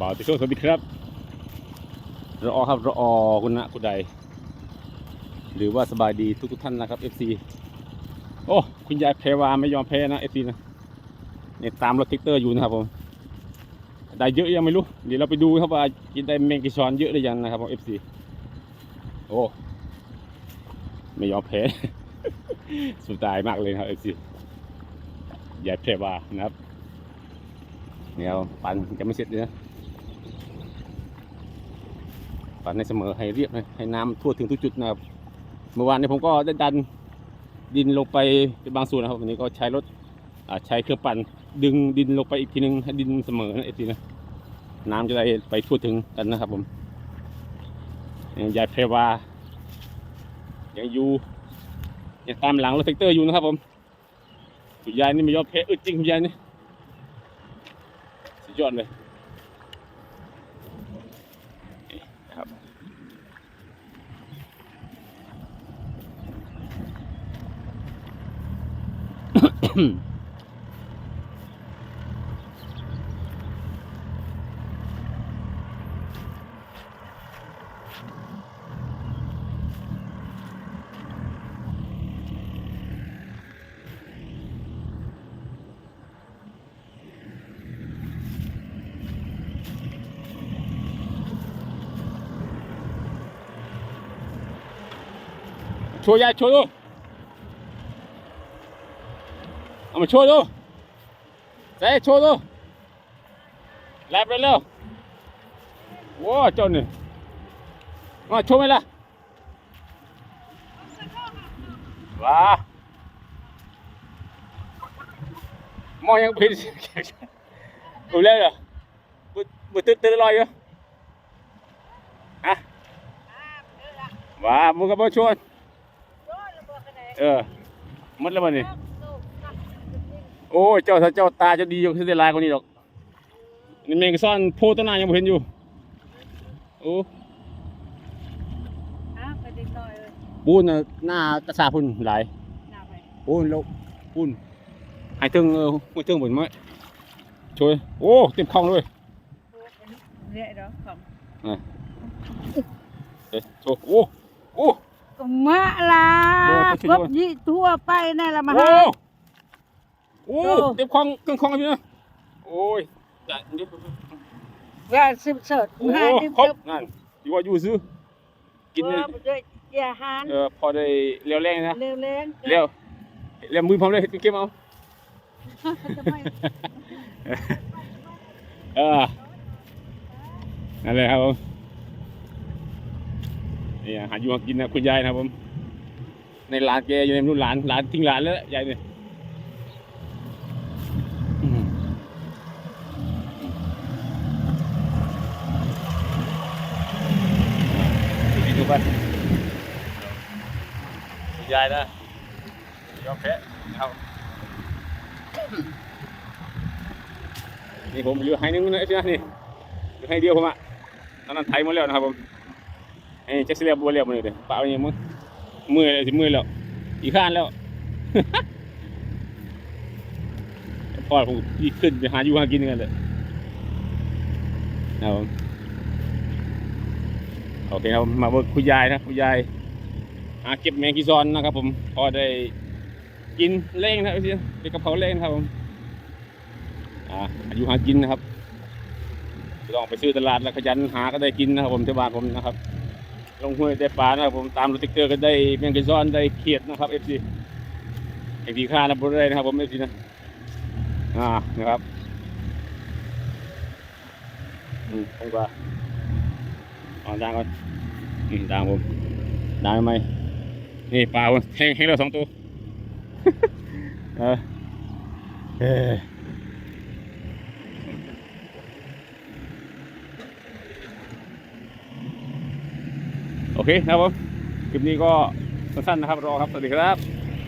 บ่าวติโชสวัสดีครับรอครับรอคุณนะคุณใด หรือว่าสบายดีทุกทุกท่านนะครับ FC โอ้คุณยายเพวาไม่ยอมแพ้นะ FC นะเนี่ยตามรถท็กเตอร์อยู่นะครับผมได้เยอะยังไม่รู้ เดี๋ยวเราไปดูครับว่ากินได้แมงกิชอนเยอะหรือยังนะครับผม FC โอ้ไม่ยอมแพ้สุดตายมากเลยนะครับ FC ยายเพวานะครับเดี๋ยวปั่นจะไม่เสร็จเลยนะ ปั่นให้เสมอให้เรียบให้ให้น้ำทั่วถึงทุกจุดนะครับเมื่อวานนี้ผมก็ได้ดันดินลงไปเป็นบางส่วนนะครับวันนี้ก็ใช้รถใช้เครื่องปั่นดึงดินลงไปอีกทีนึงให้ดินเสมอนะเอฟซีนะน้ำจะได้ไปทั่วถึงกันนะครับผมยังยายเพรวายังอยู่ยังตามหลังรถแท็กเตอร์อยู่นะครับผมคุณยายนี่ไม่ยอมแพ้อึดจริงคุณยายนี่สุดยอดเลยนี่นะ ครับโชว์ยายโชว์ดูเอามาโชว์ดูใส่โชว์ดูแลบเลยเร็วว้าเจ้านี่มาโชว์ไหมล่ะว้ามองยังผิดกูเล่นเหรอบุบุตึ๊ดตึ๊ดลอยอยู่ฮะว้ามึงก็มาชวน เออหมดแล้วมันนี่โอ้ยเจ้าถ้าเจ้าตาจะดีอยู่ที่ได้ลายกว่านี้ดอกนี่เมงซ่อนโพต้นหน้ายังไม่เห็นอยู่โอ้ปูนน่ะหน้ากระซาพุ่นหลายปูนแล้วปูนหายถึงเออไม่ถึงเหมือนไหมช่วยโอ้เต็มคลองเลยเอ๊ะโชว์โอ้โอ้มะลาโอ้ไปช่วย ครด้บวยยี่ทั่วไปนั่นละมาโอ้หาโอ้โอ้ เต็มคลองเครื่องคลองอยู่นะโอ้ยจะเดี๋ยวว่าสิบเสิร์ตโอ้หาดิบครบเจ็บนั่นอยู่ว่าอยู่ซื้อกินเอเนี่ยอด้วยยาหารเออพอได้เลี้ยวแรงนะเร็วเร่งเลี้ยวเลี้ยวมือพร้อมเลยเก็บเอาจะไม่เออนั่นเลยครับผมนี่หาอยู่หากินนะคุณยายนะครับผม ในร้านแกอยู่ในนู่นร้านร้านทิ้งร้านแล้วยายเนี่ยอืมดูไปคุณยายนะยอมแพ้เอานี่ผมเหลือให้นึงนะไอ้พี่นะนี่เหลือให้เดียวผมอะตอนนั้นไทยหมดแล้วนะครับผมไอ้แจ็คสเลียบัวเรียบมาเลยเด้อเปล่าอย่างมึง มือเลยสิมือแล้ว อีกข้านแล้วพอผมอีกขึ้นไปหาอยู่หากินกันเลยเอาโอเคครับมาเบิกคุณยายนะคุณยายหาเก็บแมงกีซอนนะครับ ผม พอได้กินเล่งนะครับพี่เป็นกระเพราเล่งนะครับผมอ่าอายุหากินนะครับไม่ต้องไปซื้อตลาดแล้วขยันหาก็ได้กินนะครับผมที่บ้านผมนะครับ ลงห้วยได้ปลานะครับผมตามรถติ๊กเตอร์ก็ได้แมงกะซอนได้เขียดนะครับเอฟซีเอฟซีค่านะบริได้นะครับผมเอฟซีนะอ่านะครับอืมผมก็เอาดังก่อนนี่ดังผมดังทำไมนี่ปลาผมแห้งแห้งแล้วสองตัว เออเออ โอเคนะครับผมคลิปนี้ก็สั้นๆนะครับรอครับ สวัสดีครับ